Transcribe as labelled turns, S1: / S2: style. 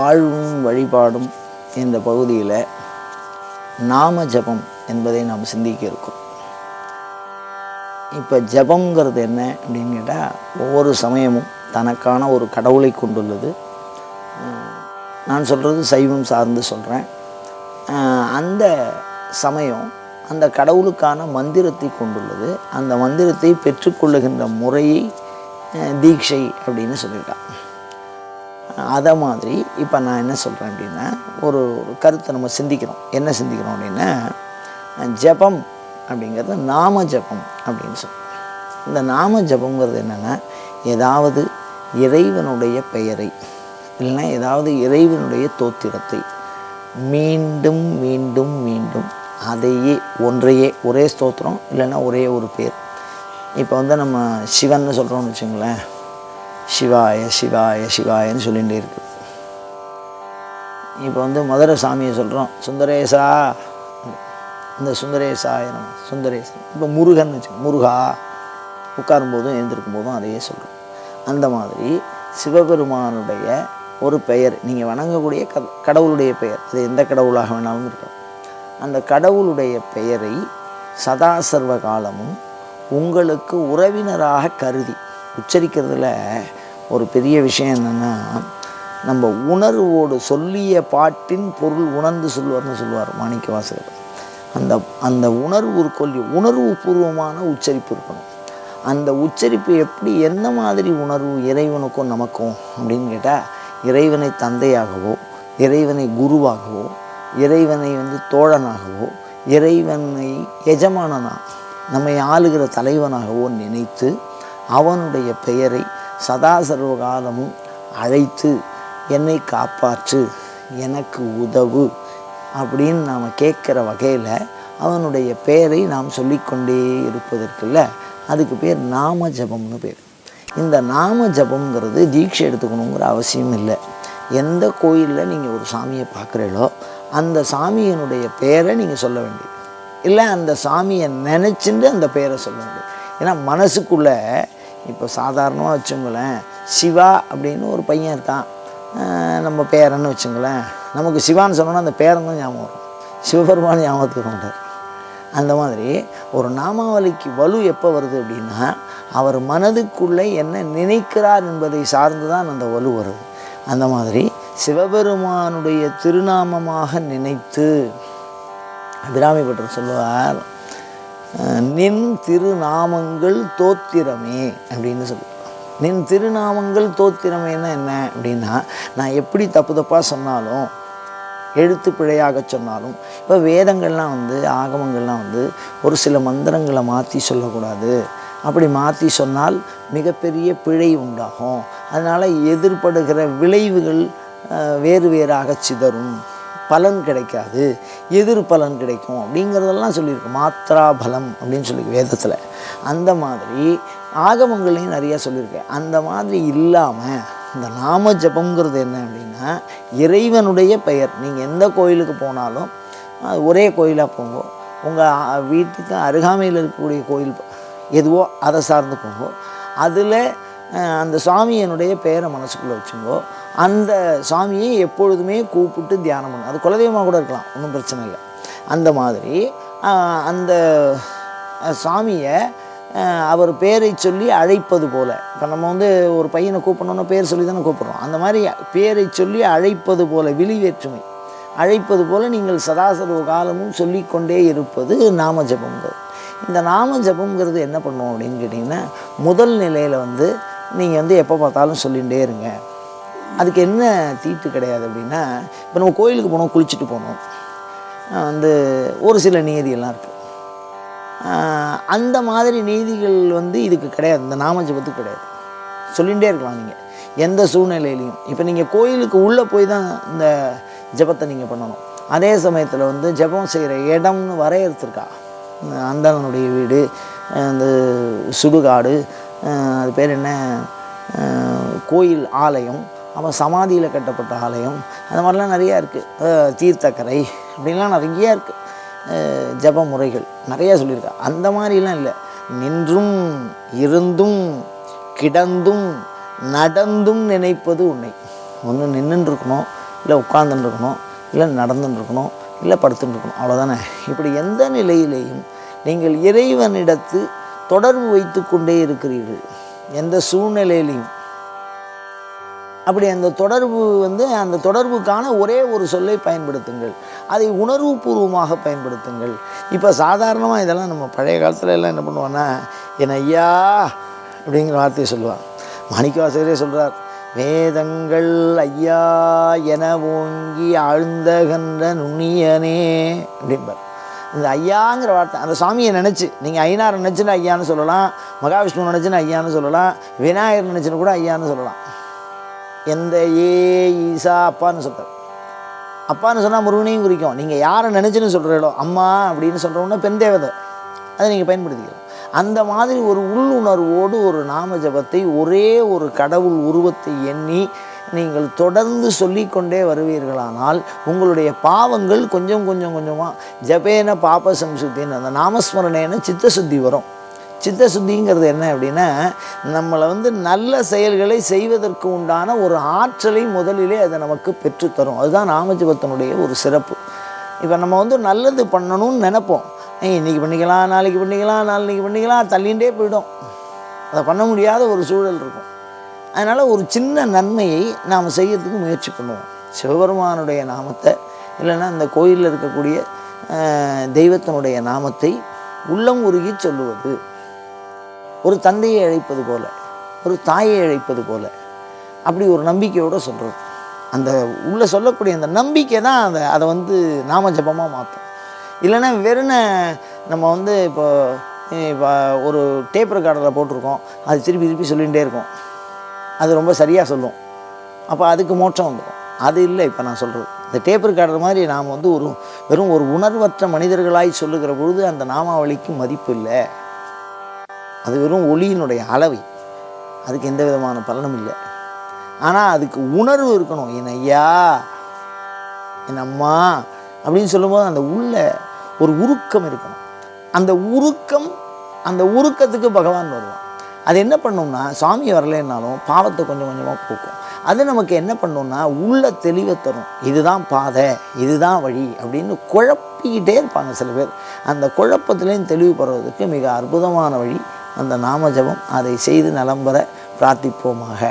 S1: வாழ்வும் வழிபாடும் என்ற பகுதியில் நாம ஜபம் என்பதை நாம் சிந்திக்க இருக்கோம். இப்போ ஜபங்கிறது என்ன அப்படின்னு கேட்டால் ஒவ்வொரு சமயமும் தனக்கான ஒரு கடவுளை கொண்டுள்ளது. நான் சொல்கிறது சைவம் சார்ந்து சொல்கிறேன் அந்த சமயம் அந்த கடவுளுக்கான மந்திரத்தை கொண்டுள்ளது. அந்த மந்திரத்தை பெற்றுக்கொள்ளுகின்ற முறையை தீட்சை அப்படின்னு சொல்லிட்டான் அதை மாதிரி இப்போ நான் என்ன சொல்கிறேன் அப்படின்னா ஒரு கருத்தை நம்ம சிந்திக்கிறோம் என்ன சிந்திக்கிறோம் அப்படின்னா ஜபம் அப்படிங்கிறது நாம ஜபம் அப்படின்னு சொல்கிறோம் இந்த நாம ஜபங்கிறது என்னென்னா ஏதாவது இறைவனுடைய பெயரை இல்லைன்னா ஏதாவது இறைவனுடைய தோத்திரத்தை மீண்டும் மீண்டும் மீண்டும் அதையே ஒன்றையே ஒரே ஸ்தோத்திரம் இல்லைன்னா ஒரே ஒரு பேர். இப்போ வந்து நம்ம சிவன்னு சொல்கிறோம்னு வச்சுங்களேன் சிவாய சிவாய சிவாயன்னு சொல்லிகிட்டே இருக்கு. இப்போ வந்து மதுரை சாமியை சொல்கிறோம் சுந்தரேசா இந்த சுந்தரேசாய நம்ம சுந்தரேசன். இப்போ முருகன் வச்சு முருகா உட்காரும் போதும் எழுந்திருக்கும் போதும் அதையே சொல்கிறோம் அந்த மாதிரி சிவபெருமானுடைய ஒரு பெயர் நீங்கள் வணங்கக்கூடிய க கடவுளுடைய பெயர். அது எந்த கடவுளாக வேணாலும் இருக்கும் அந்த கடவுளுடைய பெயரை சதா சர்வ காலமும் உங்களுக்கு உறவினராக கருதி உச்சரிக்கிறதுல ஒரு பெரிய விஷயம் என்னென்னா நம்ம உணர்வோடு சொல்லிய பாட்டின் பொருள் உணர்ந்து சொல்வார்னு சொல்லுவார் மாணிக்க வாசகர். அந்த அந்த உணர்வு கொல்லி உணர்வு பூர்வமான உச்சரிப்பு இருக்கணும். அந்த உச்சரிப்பு எப்படி என்ன மாதிரி உணர்வு இறைவனுக்கும் நமக்கும் அப்படின்னு கேட்டால் இறைவனை தந்தையாகவோ இறைவனை குருவாகவோ இறைவனை வந்து தோழனாகவோ இறைவனை எஜமானனா நம்மை ஆளுகிற தலைவனாகவோ நினைத்து அவனுடைய பெயரை சதா சர்வகாலமும் அழைத்து என்னை காப்பாற்று எனக்கு உதவு அப்படின்னு நாம் கேட்குற வகையில் அவனுடைய பெயரை நாம் சொல்லிக்கொண்டே இருப்பதற்குல்ல அதுக்கு பேர் நாம ஜபம்னு பேர். இந்த நாம ஜபம்ங்கிறது தீட்சை எடுத்துக்கணுங்கிற அவசியம் இல்லை. எந்த கோயிலில் நீங்கள் ஒரு சாமியை பார்க்குறீங்களோ அந்த சாமியினுடைய பெயரை நீங்கள் சொல்ல வேண்டியது. இல்லை அந்த சாமியை நினச்சிட்டு அந்த பெயரை சொல்ல வேண்டியது. ஏன்னா மனசுக்குள்ளே இப்போ சாதாரணமாக வச்சுங்களேன் சிவா அப்படின்னு ஒரு பையன் இருக்கான். நம்ம பேரன்னு வச்சுங்களேன். நமக்கு சிவான்னு சொன்னோன்னா அந்த பேரன் தான் ஞாபகம் வரும். சிவபெருமான் ஞாபகத்துக்கு வந்தார். அந்த மாதிரி ஒரு நாமாவளிக்கு வலு எப்போ வருது அப்படின்னா அவர் மனதுக்குள்ளே என்ன நினைக்கிறார் என்பதை சார்ந்து தான் அந்த வலு வருது. அந்த மாதிரி சிவபெருமானுடைய திருநாமமாக நினைத்து அபிராமி பட்டர் சொல்லுவார் நின் திருநாமங்கள் தோத்திரமே அப்படின்னு சொல்லுவோம் நின் திருநாமங்கள் தோத்திரமேனா என்ன அப்படின்னா நான் எப்படி தப்பு தப்பாக சொன்னாலும் எழுத்து பிழையாக சொன்னாலும் இப்போ வேதங்கள்லாம் வந்து ஆகமங்கள்லாம் வந்து ஒரு சில மந்திரங்களை மாற்றி சொல்லக்கூடாது. அப்படி மாற்றி சொன்னால் மிகப்பெரிய பிழை உண்டாகும். அதனால் எதிர்படுகிற விளைவுகள் வேறு வேறாக சிதறும். பலன் கிடைக்காது எதிர் பலன் கிடைக்கும் அப்படிங்கிறதெல்லாம் சொல்லியிருக்கு. மாத்ரா பலம் அப்படின்னு சொல்லி வேதத்தில். அந்த மாதிரி ஆகமங்களையும் நிறையா சொல்லியிருக்கேன் அந்த மாதிரி இல்லாமல் இந்த நாம ஜபங்கிறது என்ன அப்படின்னா இறைவனுடைய பெயர். நீங்கள் எந்த கோயிலுக்கு போனாலும் அது ஒரே கோயிலாக போங்க. உங்கள் வீட்டுக்கு அருகாமையில் இருக்கக்கூடிய கோயில் எதுவோ அதை சார்ந்து போங்க. அதில் அந்த சுவாமியனுடைய பெயரை மனசுக்குள்ளே வச்சுங்கோ. அந்த சாமியை எப்பொழுதுமே கூப்பிட்டு தியானம் பண்ணும் அது குலதெய்வமாக கூட இருக்கலாம் ஒன்றும் பிரச்சனை இல்லை. அந்த மாதிரி அந்த சாமியை அவர் பேரை சொல்லி அழைப்பது போல். இப்போ நம்ம வந்து ஒரு பையனை கூப்பிடணுன்னா பேர் சொல்லி தானே கூப்பிட்றோம். அந்த மாதிரி பேரை சொல்லி அழைப்பது போல் விழி வேற்றுமை. அழைப்பது போல் நீங்கள் சதாசர்வ காலமும் சொல்லிக்கொண்டே இருப்பது நாம ஜபங்கிறது இந்த நாம ஜபங்கிறது என்ன பண்ணுவோம் அப்படின்னு கேட்டிங்கன்னா முதல் நிலையில் வந்து நீங்கள் வந்து எப்போ பார்த்தாலும் சொல்லிகிட்டே இருங்க. அதுக்கு என்ன தீட்டு கிடையாது அப்படின்னா இப்போ நம்ம கோயிலுக்கு போனோம் குளிச்சுட்டு போனோம். வந்து ஒரு சில நீதியெல்லாம் இருக்குது அந்த மாதிரி நீதிகள் வந்து இதுக்கு கிடையாது. இந்த நாமஜபத்துக்கு கிடையாது. சொல்லிகிட்டே இருக்கலாம் நீங்கள் எந்த சூழ்நிலையிலையும். இப்போ நீங்கள் கோயிலுக்கு உள்ளே போய் தான் இந்த ஜெபத்தை நீங்கள் பண்ணணும். அதே சமயத்தில் வந்து ஜெபம் செய்கிற இடம்னு வரையறுத்துருக்கா. அந்தனுடைய வீடு அந்த சுடுகாடு அது பேர் என்ன? கோயில் ஆலயம் அப்போ சமாதியில் கட்டப்பட்ட ஆலயம். அந்த மாதிரிலாம் நிறையா இருக்குது தீர்த்தக்கரை அப்படின்லாம் நிறையா இருக்குது ஜப முறைகள் நிறையா சொல்லியிருக்கா. அந்த மாதிரிலாம் இல்லை. நின்றும் இருந்தும் கிடந்தும் நடந்தும் நினைப்பது உன்னை. ஒன்று நின்றுன்னு இருக்கணும் இல்லை உட்கார்ந்துன்னு இருக்கணும் இல்லை நடந்துன்னு இருக்கணும் இல்லை படுத்துன்னு இருக்கணும் அவ்வளோதானே இப்படி எந்த நிலையிலேயும் நீங்கள் இறைவனிடத்து தொடர்பு வைத்து கொண்டே இருக்கிறீர்கள். எந்த சூழ்நிலையிலையும். அப்படி அந்த தொடர்பு வந்து அந்த தொடர்புக்கான ஒரே ஒரு சொல்லை பயன்படுத்துங்கள். அதை உணர்வுபூர்வமாக பயன்படுத்துங்கள். இப்போ சாதாரணமாக இதெல்லாம் நம்ம பழைய காலத்தில் எல்லாம் என்ன பண்ணுவோன்னா என் ஐயா அப்படிங்கிற வார்த்தையை சொல்லுவார் மாணிக்கவாசகரே சொல்கிறார் வேதங்கள் ஐயா என ஓங்கி ஆழ்ந்தகன்ற நுண்ணியனே அப்படிம்பார். இந்த ஐயாங்கிற வார்த்தை அந்த சாமியை நினச்சி நீங்கள் ஐநாரை நினச்சின்னு ஐயான்னு சொல்லலாம் மகாவிஷ்ணு நினச்சின்னு ஐயான்னு சொல்லலாம் விநாயகர் நினச்சின்னு கூட ஐயான்னு சொல்லலாம். எந்த ஏ ஈசா அப்பான்னு சொல்கிறார் அப்பான்னு சொன்னால் முருகனையும் குறிக்கும். நீங்கள் யாரை நினச்சின்னு சொல்கிறீங்களோ அம்மா அப்படின்னு சொல்கிறோம்னா பெண் தேவதை. அதை நீங்கள் பயன்படுத்திக்கலாம் அந்த மாதிரி ஒரு உள்ளுணர்வோடு ஒரு நாம ஜபத்தை ஒரே ஒரு கடவுள் உருவத்தை எண்ணி நீங்கள் தொடர்ந்து சொல்லிக்கொண்டே வருவீர்களானால் உங்களுடைய பாவங்கள் கொஞ்சம் கொஞ்சம் கொஞ்சமாக ஜபேன பாப சம்சுத்தின்னு அந்த நாமஸ்மரணேன சித்தசுத்தி வரும். சித்தசுத்திங்கிறது என்ன அப்படின்னா நம்மளை வந்து நல்ல செயல்களை செய்வதற்கு உண்டான ஒரு ஆற்றலை முதலிலே அதை நமக்கு பெற்றுத்தரும். அதுதான் நாமஜபத்தினுடைய ஒரு சிறப்பு. இப்போ நம்ம வந்து நல்லது பண்ணணும்னு நினைப்போம். இன்றைக்கி இன்னைக்கு பண்ணிக்கலாம் நாளைக்கு பண்ணிக்கலாம் நாளைக்கு பண்ணிக்கலாம் தள்ளிகிட்டே போயிடும். அதை பண்ண முடியாத ஒரு சூழல் இருக்கும். அதனால் ஒரு சின்ன நன்மையை நாம் செய்யறதுக்கு முயற்சி பண்ணுவோம். சிவபெருமானுடைய நாமத்தை இல்லைன்னா இந்த கோயிலில் இருக்கக்கூடிய தெய்வத்தினுடைய நாமத்தை உள்ளம் உருகி சொல்லுவது. ஒரு தந்தையை அழைப்பது போல ஒரு தாயை அழைப்பது போல அப்படி ஒரு நம்பிக்கையோடு சொல்கிறது அந்த உள்ளே சொல்லக்கூடிய அந்த நம்பிக்கை தான் அதை அதை வந்து நாம ஜபமாக மாற்றும் இல்லைன்னா வெறுன நம்ம வந்து இப்போ இப்போ ஒரு டேப் ரெக்கார்டரில் போட்டிருக்கோம். அது திருப்பி திருப்பி சொல்லிகிட்டே இருக்கும். அது ரொம்ப சரியாக சொல்லும். அப்போ அதுக்கு மோட்சம் வந்துடும் அது இல்லை இப்போ நான் சொல்கிறது இந்த டேப் ரெக்கார்டர் மாதிரி நாம் வந்து ஒரு வெறும் ஒரு உணர்வற்ற மனிதர்களாய் சொல்லுகிற பொழுது அந்த நாமாவளிக்கு மதிப்பு இல்லை. அது வெறும் ஒளியினுடைய அளவை. அதுக்கு எந்த விதமான பலனும் இல்லை. ஆனால் அதுக்கு உணர்வு இருக்கணும். என் ஐயா என் அம்மா அப்படின்னு சொல்லும்போது அந்த உள்ள ஒரு உருக்கம் இருக்கணும். அந்த உருக்கம் அந்த உருக்கத்துக்கு பகவான் வருவான். அது என்ன பண்ணும்னா சாமி வரலைன்னாலும் பாவத்தை கொஞ்சம் கொஞ்சமாக போக்கும். அது நமக்கு என்ன பண்ணும்னா உள்ள தெளிவை தரும். இதுதான் பாதை இதுதான் வழி அப்படின்னு குழப்பிக்கிட்டே இருப்பாங்க சில பேர். அந்த குழப்பத்துலேயும் தெளிவு பெறுவதற்கு மிக அற்புதமான வழி அந்த நாம ஜபம் அதை செய்து நலம் பெற பிரார்த்திப்போமாக.